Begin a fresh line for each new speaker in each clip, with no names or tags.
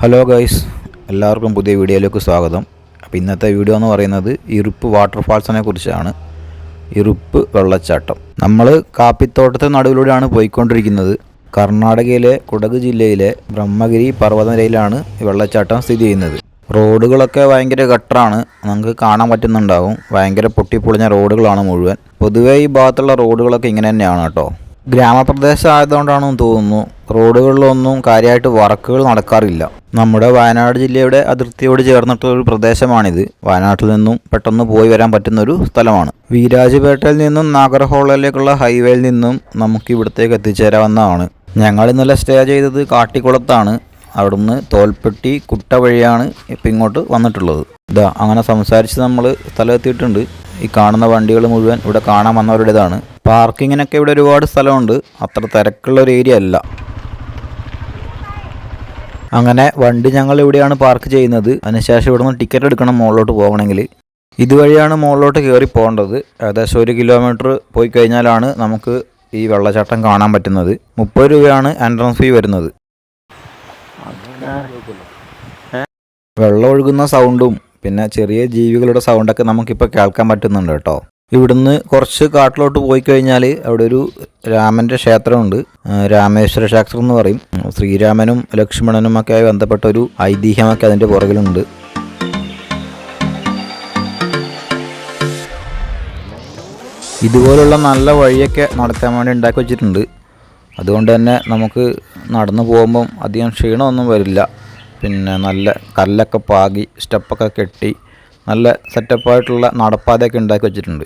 Hello guys എല്ലാവർക്കും പുതിയ വീഡിയോയിലേക്ക് സ്വാഗതം. അപ്പോൾ ഇന്നത്തെ വീഡിയോ എന്ന് പറയുന്നത് ഇറുപ്പ് വാട്ടർഫാൾസിനെ കുറിച്ചാണ്. ഇറുപ്പ് വെള്ളച്ചാട്ടം. നമ്മൾ കാപ്പിത്തോട്ടത്തെ നടുവിലൂടെയാണ് പോയിക്കൊണ്ടിരിക്കുന്നത്. കർണാടകയിലെ കുടക് ജില്ലയിലെ ബ്രഹ്മഗിരി പർവതനിരയിലാണ് ഈ വെള്ളച്ചാട്ടം സ്ഥിതി ചെയ്യുന്നത്. റോഡുകളൊക്കെ ഭയങ്കര ഗട്ടറാണ്. നമുക്ക് കാണാൻ പറ്റുന്നുണ്ടാവും. ഭയങ്കര പൊട്ടിപ്പൊളിഞ്ഞ റോഡുകളാണ് മുഴുവൻ. പൊതുവേ ഈ ഭാഗത്തുള്ള റോഡുകളൊക്കെ ഇങ്ങനെ തന്നെയാണ് കേട്ടോ. ഗ്രാമപ്രദേശം ആയതുകൊണ്ടാണെന്ന് തോന്നുന്നു. റോഡുകളിലൊന്നും കാര്യമായിട്ട് വർക്കുകൾ നടക്കാറില്ല. നമ്മുടെ വയനാട് ജില്ലയുടെ അതിർത്തിയോട് ചേർന്നിട്ടുള്ള ഒരു പ്രദേശമാണിത്. വയനാട്ടിൽ നിന്നും പെട്ടെന്ന് പോയി വരാൻ പറ്റുന്ന ഒരു സ്ഥലമാണ്. വീരാജ്പേട്ടയിൽ നിന്നും നാഗർഹോളിലേക്കുള്ള ഹൈവേയിൽ നിന്നും നമുക്ക് ഇവിടത്തേക്ക് എത്തിച്ചേരാവുന്നതാണ്. ഞങ്ങൾ ഇന്നലെ സ്റ്റേ ചെയ്തത് കാട്ടിക്കുളത്താണ്. അവിടുന്ന് തോൽപ്പെട്ടി കുട്ട വഴിയാണ് ഇപ്പം ഇങ്ങോട്ട് വന്നിട്ടുള്ളത്. ഇതാ അങ്ങനെ സംസാരിച്ച് നമ്മൾ സ്ഥലമെത്തിയിട്ടുണ്ട് ഈ കാണുന്ന വണ്ടികൾ മുഴുവൻ ഇവിടെ കാണാൻ വന്നവരുടേതാണ്. പാർക്കിങ്ങിനൊക്കെ ഇവിടെ ഒരുപാട് സ്ഥലമുണ്ട്. അത്ര തിരക്കുള്ള ഒരു ഏരിയ അല്ല. അങ്ങനെ വണ്ടി ഞങ്ങൾ ഇവിടെയാണ് പാർക്ക് ചെയ്യുന്നത്. അതിനുശേഷം ഇവിടുന്ന് ടിക്കറ്റ് എടുക്കണം മുകളിലോട്ട് പോകണമെങ്കിൽ ഇതുവഴിയാണ് മുകളിലോട്ട് കയറി പോകേണ്ടത്. ഏകദേശം ഒരു കിലോമീറ്റർ പോയി കഴിഞ്ഞാലാണ് നമുക്ക് ഈ വെള്ളച്ചാട്ടം കാണാൻ പറ്റുന്നത്. മുപ്പത് രൂപയാണ് എൻട്രൻസ് ഫീ വരുന്നത്. വെള്ളം ഒഴുകുന്ന സൗണ്ടും പിന്നെ ചെറിയ ജീവികളുടെ സൗണ്ടൊക്കെ നമുക്കിപ്പോൾ കേൾക്കാൻ പറ്റുന്നുണ്ട് കേട്ടോ. ഇവിടുന്ന് കുറച്ച് കാട്ടിലോട്ട് പോയി കഴിഞ്ഞാൽ അവിടെ ഒരു രാമന്റെ ക്ഷേത്രമുണ്ട്. രാമേശ്വര ക്ഷേത്രം എന്ന് പറയും. ശ്രീരാമനും ലക്ഷ്മണനും ഒക്കെ ആയി ബന്ധപ്പെട്ട ഒരു ഐതിഹ്യമൊക്കെ അതിന്റെ പുറകിലുണ്ട്. ഇതുപോലുള്ള നല്ല വഴിയൊക്കെ നടത്താൻ വേണ്ടി ഉണ്ടാക്കി വെച്ചിട്ടുണ്ട്. അതുകൊണ്ട് തന്നെ നമുക്ക് നടന്നു പോകുമ്പം അധികം ക്ഷീണമൊന്നും വരില്ല. പിന്നെ നല്ല കല്ലൊക്കെ പാകി സ്റ്റെപ്പൊക്കെ കെട്ടി നല്ല സെറ്റപ്പായിട്ടുള്ള നടപ്പാതയൊക്കെ ഉണ്ടാക്കി വെച്ചിട്ടുണ്ട്.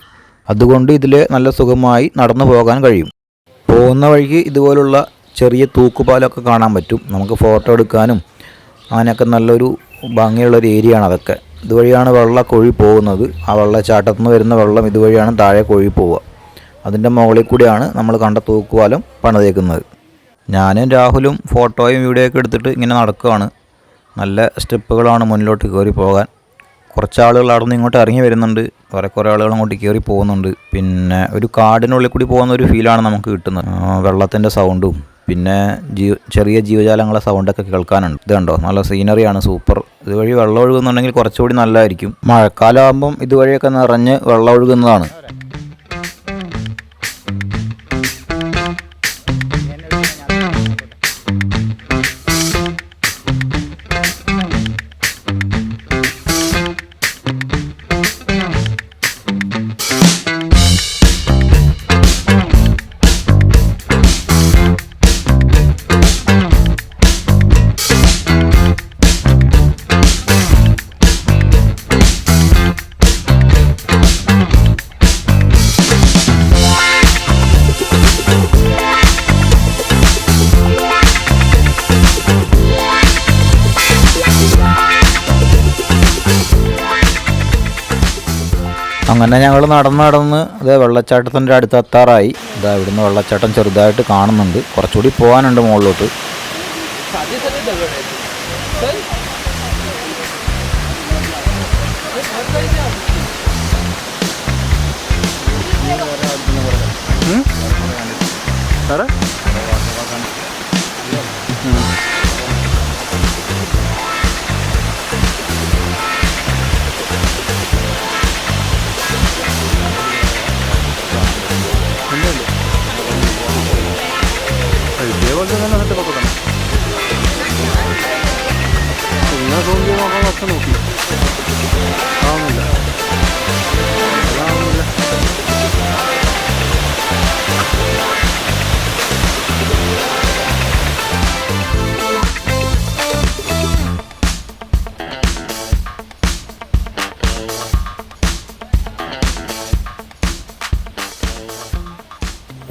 അതുകൊണ്ട് ഇതിൽ നല്ല സുഖമായി നടന്നു പോകാൻ കഴിയും. പോകുന്ന വഴിക്ക് ഇതുപോലുള്ള ചെറിയ തൂക്കുപാലമൊക്കെ കാണാൻ പറ്റും. നമുക്ക് ഫോട്ടോ എടുക്കാനും അങ്ങനെയൊക്കെ നല്ലൊരു ഭംഗിയുള്ളൊരു ഏരിയ ആണ് അതൊക്കെ. ഇതുവഴിയാണ് വെള്ളം കൊഴി പോകുന്നത്. ആ വെള്ളച്ചാട്ടത്തിൽ നിന്ന് വരുന്ന വെള്ളം ഇതുവഴിയാണ് താഴെ കൊഴി പോവുക. അതിന്റെ മുകളിൽ കൂടിയാണ് നമ്മൾ കണ്ട തൂക്കുപാലം പണിതേക്കുന്നത്. ഞാനും രാഹുലും ഫോട്ടോയും വീഡിയോ ഒക്കെ എടുത്തിട്ട് ഇങ്ങനെ നടക്കുകയാണ്. നല്ല സ്റ്റെപ്പുകളാണ് മുന്നിലോട്ട് കയറി പോകാൻ. കുറച്ച് ആളുകൾ അവിടെ നിന്ന് ഇങ്ങോട്ട് ഇറങ്ങി വരുന്നുണ്ട്. കുറേ കുറേ ആളുകൾ അങ്ങോട്ട് കയറി പോകുന്നുണ്ട്. പിന്നെ ഒരു കാടിനുള്ളിൽ കൂടി പോകുന്ന ഒരു ഫീലാണ് നമുക്ക് കിട്ടുന്നത്. വെള്ളത്തിന്റെ സൗണ്ടും പിന്നെ ജീവ ചെറിയ ജീവജാലങ്ങളെ സൗണ്ടൊക്കെ കേൾക്കാനുണ്ട്. ഇത് കണ്ടോ? നല്ല സീനറിയാണ് സൂപ്പർ ഇതുവഴി വെള്ളം ഒഴുകുന്നുണ്ടെങ്കിൽ കുറച്ചുകൂടി നല്ലതായിരിക്കും. മഴക്കാലമാകുമ്പം ഇതുവഴിയൊക്കെ നിറഞ്ഞ് വെള്ളം ഒഴുകുന്നതാണ്. അങ്ങനെ ഞങ്ങൾ നടന്ന് നടന്ന് ഇത് വെള്ളച്ചാട്ടത്തിന്റെ അടുത്ത് എത്താറായി. ഇതാ ഇവിടുന്ന് വെള്ളച്ചാട്ടം ചെറുതായിട്ട് കാണുന്നുണ്ട്. കുറച്ചുകൂടി പോകാനുണ്ട് മുകളിലോട്ട്.
ഇതേപോലത്തെ കുറച്ച് നോക്കി. ആവുന്നില്ല.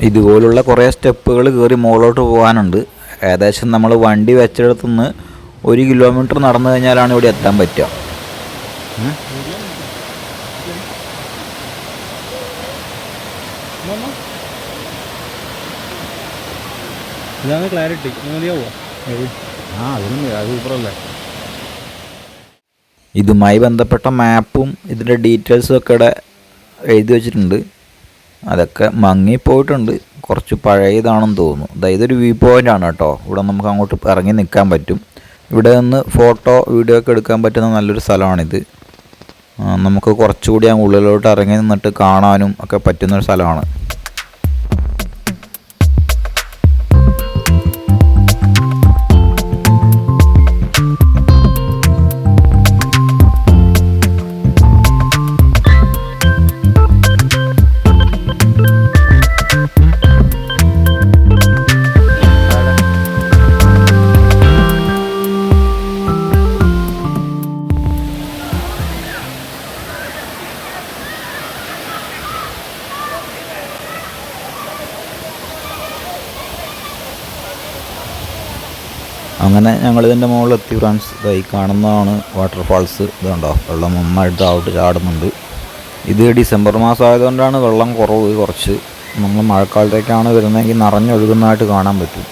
ഇതുപോലുള്ള കുറേ സ്റ്റെപ്പുകൾ കയറി മുകളിലോട്ട് പോകാനുണ്ട്. ഏകദേശം നമ്മൾ വണ്ടി വെച്ചിടത്തുനിന്ന് ഒരു കിലോമീറ്റർ നടന്നു കഴിഞ്ഞാലാണ് ഇവിടെ എത്താൻ പറ്റുക. ഉം.
ഇതാണ് ക്ലാരിറ്റി. മതിയാവോ?
ആ അതിനും സൂപ്പറല്ലേ ഇതുമായി ബന്ധപ്പെട്ട മാപ്പും ഇതിന്റെ ഡീറ്റെയിൽസും ഒക്കെ ഇവിടെ എഴുതി വെച്ചിട്ടുണ്ട്. അതൊക്കെ മങ്ങിപ്പോയിട്ടുണ്ട് കുറച്ച് പഴയതാണെന്ന് തോന്നുന്നു. അതായത് ഒരു വ്യൂ പോയിന്റ് ആണ് കേട്ടോ. ഇവിടെ നമുക്ക് അങ്ങോട്ട് ഇറങ്ങി നിൽക്കാൻ പറ്റും. ഇവിടെ നിന്ന് ഫോട്ടോ വീഡിയോ ഒക്കെ എടുക്കാൻ പറ്റുന്ന നല്ലൊരു സ്ഥലമാണിത്. നമുക്ക് കുറച്ചുകൂടി ആ ഉള്ളിലോട്ട് ഇറങ്ങി നിന്നിട്ട് കാണാനും ഒക്കെ പറ്റുന്നൊരു സ്ഥലമാണ്. അങ്ങനെ ഞങ്ങൾ ഇതിന്റെ മുകളിൽ എത്തി ഫ്രണ്ട്സ് ഇതായി കാണുന്നതാണ് വാട്ടർഫാൾസ് ഇതുണ്ടോ വെള്ളം നന്നായിട്ട് താഴോട്ട് ചാടുന്നുണ്ട്. ഇത് ഡിസംബർ മാസം ആയതുകൊണ്ടാണ് വെള്ളം കുറവ് കുറച്ച്. നമ്മൾ മഴക്കാലത്തേക്കാണ് വരുന്നതെങ്കിൽ നിറഞ്ഞൊഴുകുന്നതായിട്ട് കാണാൻ പറ്റും.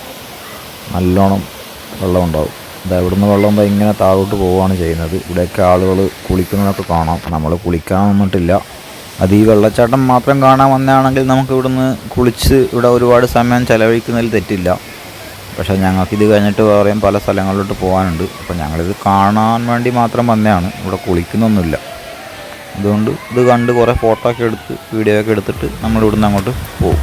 നല്ലോണം വെള്ളം ഉണ്ടാവും. ഇതാ ഇവിടുന്ന് വെള്ളം ഇങ്ങനെ താഴോട്ട് പോവുകയാണ് ചെയ്യുന്നത്. ഇവിടെയൊക്കെ ആളുകൾ കുളിക്കുന്നതൊക്കെ കാണാം. നമ്മൾ കുളിക്കാൻ വന്നിട്ടില്ല. അത് ഈ വെള്ളച്ചാട്ടം മാത്രം കാണാൻ വന്നതാണെങ്കിൽ നമുക്ക് ഇവിടുന്ന് കുളിച്ച് ഇവിടെ ഒരുപാട് സമയം ചിലവഴിക്കുന്നതിൽ തെറ്റില്ല. പക്ഷേ ഇത് കഴിഞ്ഞിട്ട് വേറെയും പല സ്ഥലങ്ങളിലോട്ട് പോകാനുണ്ട്. അപ്പോൾ ഞങ്ങളിത് കാണാൻ വേണ്ടി മാത്രം വന്നതാണ്. ഇവിടെ കുളിക്കുന്നൊന്നുമില്ല. അതുകൊണ്ട് ഇത് കണ്ട് കുറേ ഫോട്ടോ ഒക്കെ എടുത്ത് വീഡിയോ ഒക്കെ എടുത്തിട്ട് നമ്മൾ ഇവിടുന്ന് അങ്ങോട്ട് പോകും.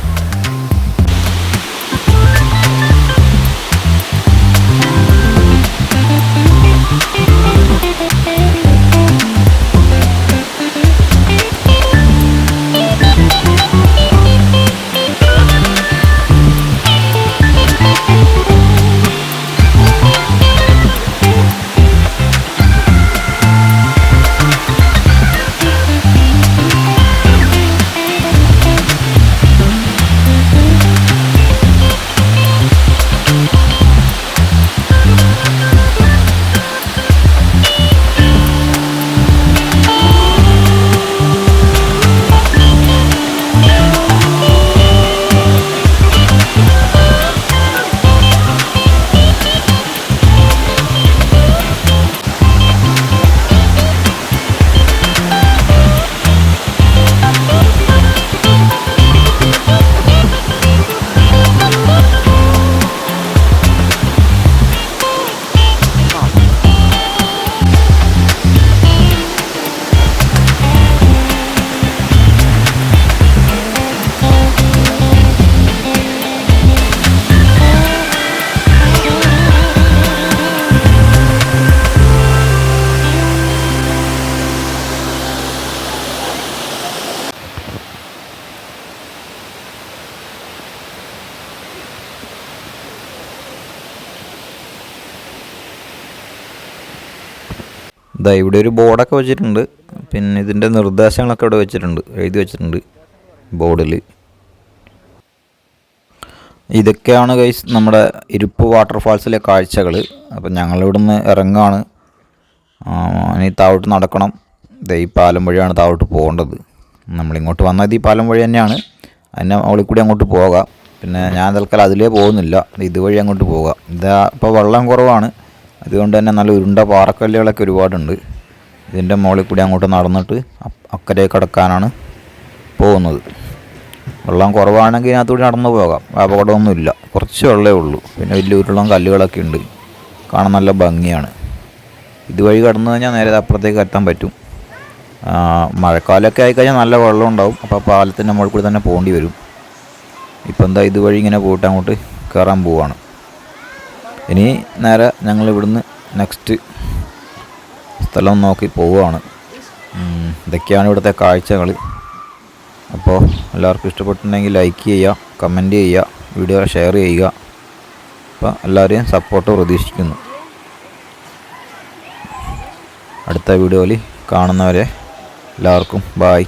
ഇതാ ഇവിടെ ഒരു ബോർഡൊക്കെ വെച്ചിട്ടുണ്ട്. പിന്നെ ഇതിന്റെ നിർദ്ദേശങ്ങളൊക്കെ ഇവിടെ വെച്ചിട്ടുണ്ട്. എഴുതി വെച്ചിട്ടുണ്ട് ബോർഡിൽ. ഇതൊക്കെയാണ് ഗൈസ് നമ്മുടെ ഇരുപ്പ് വാട്ടർഫാൾസിലെ കാഴ്ചകൾ അപ്പം ഞങ്ങളിവിടുന്ന് ഇറങ്ങുകയാണ് ഇനി താഴോട്ട് നടക്കണം. ദേ ഈ പാലം വഴിയാണ് താഴോട്ട് പോകേണ്ടത്. നമ്മളിങ്ങോട്ട് വന്നത് ഈ പാലം വഴി തന്നെയാണ്. അതിനെ അവളിൽ കൂടി അങ്ങോട്ട് പോകാം. പിന്നെ ഞാൻ തൽക്കാലം അതിലേ പോകുന്നില്ല. ഇതുവഴി അങ്ങോട്ട് പോകാം. ഇതാ ഇപ്പോൾ വെള്ളം കുറവാണ്. അതുകൊണ്ട് തന്നെ നല്ല ഉരുണ്ട പാറക്കല്ലുകളൊക്കെ ഒരുപാടുണ്ട്. ഇതിന്റെ മുകളിൽ കൂടി അങ്ങോട്ട് നടന്നിട്ട് അക്കരെ കടക്കാനാണ് പോകുന്നത്. വെള്ളം കുറവാണെങ്കിൽ ഇതിനകത്തൂടി നടന്നു പോകാം. അപകടമൊന്നുമില്ല. കുറച്ച് വെള്ളമേ ഉള്ളൂ. പിന്നെ വലിയ ഉരുളം കല്ലുകളൊക്കെ ഉണ്ട്. കാണാൻ നല്ല ഭംഗിയാണ്. ഇതുവഴി കടന്നു കഴിഞ്ഞാൽ നേരെ അപ്പുറത്തേക്ക് എത്താൻ പറ്റും. മഴക്കാലമൊക്കെ ആയിക്കഴിഞ്ഞാൽ നല്ല വെള്ളം ഉണ്ടാവും. അപ്പോൾ പാലത്തിന്റെ മുകളിൽ കൂടി തന്നെ പോകേണ്ടി വരും. ഇപ്പം എന്താ ഇതുവഴി ഇങ്ങനെ പോയിട്ട് അങ്ങോട്ട് കയറാൻ പോവാണ്. ഇനി നേരെ ഞങ്ങൾ ഇവിടുന്ന് നെക്സ്റ്റ് സ്ഥലം നോക്കി പോവുകയാണ്. ഇതൊക്കെയാണ് ഇവിടുത്തെ കാഴ്ചകൾ അപ്പോൾ എല്ലാവർക്കും ഇഷ്ടപ്പെട്ടിട്ടുണ്ടെങ്കിൽ ലൈക്ക് ചെയ്യുക കമന്റ് ചെയ്യുക വീഡിയോ ഷെയർ ചെയ്യുക. അപ്പോൾ എല്ലാവരെയും സപ്പോർട്ട് പ്രതീക്ഷിക്കുന്നു. അടുത്ത വീഡിയോയിൽ കാണുന്നവരെ എല്ലാവർക്കും ബായ്